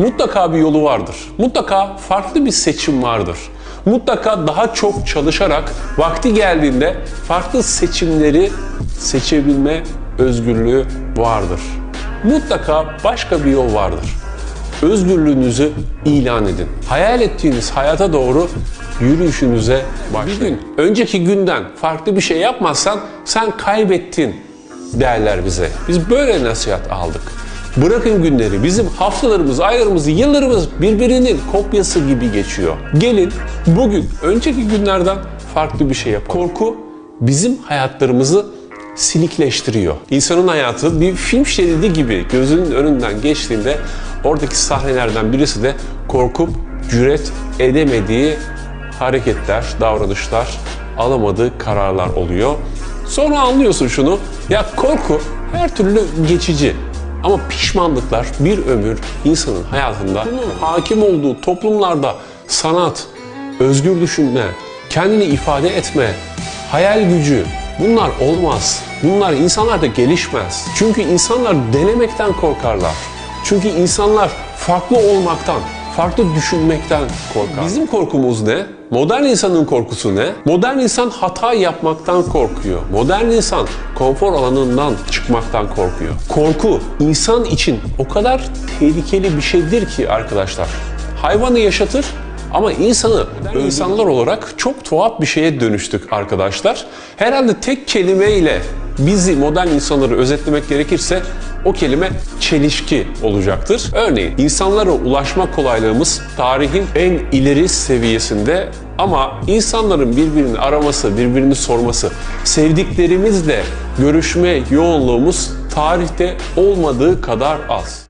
Mutlaka bir yolu vardır. Mutlaka farklı bir seçim vardır. Mutlaka daha çok çalışarak vakti geldiğinde farklı seçimleri seçebilme özgürlüğü vardır. Mutlaka başka bir yol vardır. Özgürlüğünüzü ilan edin. Hayal ettiğiniz hayata doğru yürüyüşünüze başlayın. Bir gün önceki günden farklı bir şey yapmazsan sen kaybettin derler bize. Biz böyle nasihat aldık. Bırakın günleri. Bizim haftalarımız, aylarımız, yıllarımız birbirinin kopyası gibi geçiyor. Gelin bugün önceki günlerden farklı bir şey yapalım. Korku bizim hayatlarımızı silikleştiriyor. İnsanın hayatı bir film şeridi gibi gözünün önünden geçtiğinde oradaki sahnelerden birisi de korkup cüret edemediği hareketler, davranışlar, alamadığı kararlar oluyor. Sonra anlıyorsun şunu, ya korku her türlü geçici. Ama pişmanlıklar bir ömür insanın hayatında hakim olduğu toplumlarda sanat, özgür düşünme, kendini ifade etme, hayal gücü bunlar olmaz. Bunlar insanlarda gelişmez. Çünkü insanlar denemekten korkarlar. Çünkü insanlar farklı olmaktan, farklı düşünmekten korkar. Bizim korkumuz ne? Modern insanın korkusu ne? Modern insan hata yapmaktan korkuyor. Modern insan konfor alanından çıkmaktan korkuyor. Korku insan için o kadar tehlikeli bir şeydir ki arkadaşlar. Hayvanı yaşatır ama insanı insanlar olarak çok tuhaf bir şeye dönüştük arkadaşlar. Herhalde tek kelimeyle bizi modern insanları özetlemek gerekirse o kelime çelişki olacaktır. Örneğin insanlara ulaşma kolaylığımız tarihin en ileri seviyesinde ama insanların birbirini araması, birbirini sorması, sevdiklerimizle görüşme yoğunluğumuz tarihte olmadığı kadar az.